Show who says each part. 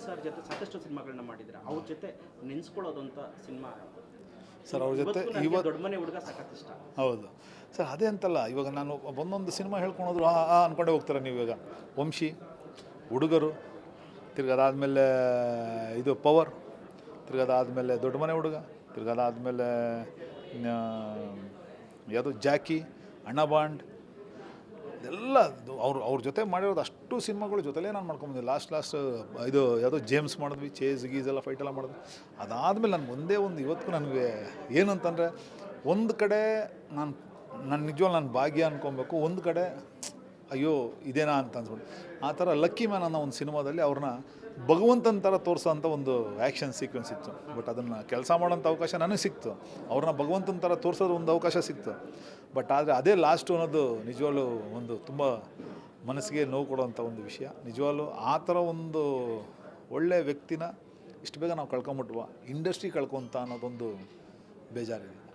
Speaker 1: Sir ಜೊತೆ ಸಾಕಷ್ಟು ಸಿನಿಮಾಗಳನ್ನ ಮಾಡಿದ್ರೆ ಅವ್ರ ಜೊತೆ ನೆನ್ಸ್ಕೊಳ್ಳೋದಂತ ಸಿನಿಮಾ
Speaker 2: ಸರ್ ಅವ್ರ ಜೊತೆ ಇವಾಗ
Speaker 1: ದೊಡ್ಡ ಮನೆ ಹುಡುಗ ಸಖತ್ ಇಷ್ಟ.
Speaker 2: ಹೌದು. ಸರ್ ಅದೇ ಅಂತಲ್ಲ ಇವಾಗ ನಾನು ಒಂದೊಂದು ಸಿನಿಮಾ ಹೇಳ್ಕೊಳೋದ್ರು ಆ ಆ ಅನ್ಕೊಂಡೆ ಹೋಗ್ತಾರೆ ನೀವು ಇವಾಗ. ವಂಶಿ ಹುಡುಗರು ತಿರ್ಗದಾದ್ಮೇಲೆ ಇದು ಪವರ್ ತಿರ್ಗದಾದ್ಮೇಲೆ ದೊಡ್ಡ ಮನೆ ಹುಡುಗ ತಿರ್ಗದಾದ್ಮೇಲೆ ಯಾವುದು ಜಾಕಿ ಅಣ್ಣಬಾಂಡ್ ಎಲ್ಲ ಅವ್ರು, ಅವ್ರ ಜೊತೆ ಮಾಡಿರೋದು ಅಷ್ಟು ಸಿನಿಮಾಗಳು ಜೊತೆಲೇ ನಾನು ಮಾಡ್ಕೊಂಬಂದೆ ಲಾಸ್ಟ್ ಲಾಸ್ಟ್ ಇದು ಯಾವುದೋ ಜೇಮ್ಸ್ ಮಾಡಿದ್ವಿ ಚೇಸ್ ಗೀಸ್ ಎಲ್ಲ ಫೈಟ್ ಎಲ್ಲ ಮಾಡಿದ್ವಿ. ಅದಾದಮೇಲೆ ನನಗೆ ಒಂದೇ ಒಂದು ಇವತ್ತು ನನಗೆ ಏನಂತಂದರೆ ಒಂದು ಕಡೆ ನಾನು ನನ್ನ ನಿಜವಾಗ್ಲೂ ನಾನು ಭಾಗ್ಯ ಅನ್ಕೊಬೇಕು, ಒಂದು ಕಡೆ ಅಯ್ಯೋ, ಇದೇನಾ ಅಂತ ಅನ್ಸ್ಬಿಟ್ಟು. ಆ ಥರ ಲಕ್ಕಿ ಮ್ಯಾನ್ ಅನ್ನೋ ಒಂದು ಸಿನಿಮಾದಲ್ಲಿ ಅವ್ರನ್ನ ಭಗವಂತನ ಥರ ತೋರಿಸೋಂಥ ಒಂದು ಆ್ಯಕ್ಷನ್ ಸೀಕ್ವೆನ್ಸ್ ಇತ್ತು. ಬಟ್ ಅದನ್ನು ಕೆಲಸ ಮಾಡೋಂಥ ಅವಕಾಶ ನನಗೆ ಸಿಕ್ತು. ಅವ್ರನ್ನ ಭಗವಂತನ ಥರ ತೋರಿಸೋದು ಒಂದು ಅವಕಾಶ ಸಿಕ್ತು. ಬಟ್ ಆದರೆ ಅದೇ ಲಾಸ್ಟು ಅನ್ನೋದು ನಿಜವಾಗ್ಲೂ ಒಂದು ತುಂಬ ಮನಸ್ಸಿಗೆ ನೋವು ಕೊಡುವಂಥ ಒಂದು ವಿಷಯ. ನಿಜವಾಗ್ಲೂ ಆ ಥರ ಒಂದು ಒಳ್ಳೆ ವ್ಯಕ್ತಿನ ಇಷ್ಟು ಬೇಗ ನಾವು ಕಳ್ಕೊಂಬಿಟ್ವ? ಇಂಡಸ್ಟ್ರಿ ಕಳ್ಕೊಂತ ಅನ್ನೋದೊಂದು ಬೇಜಾರಿದೆ.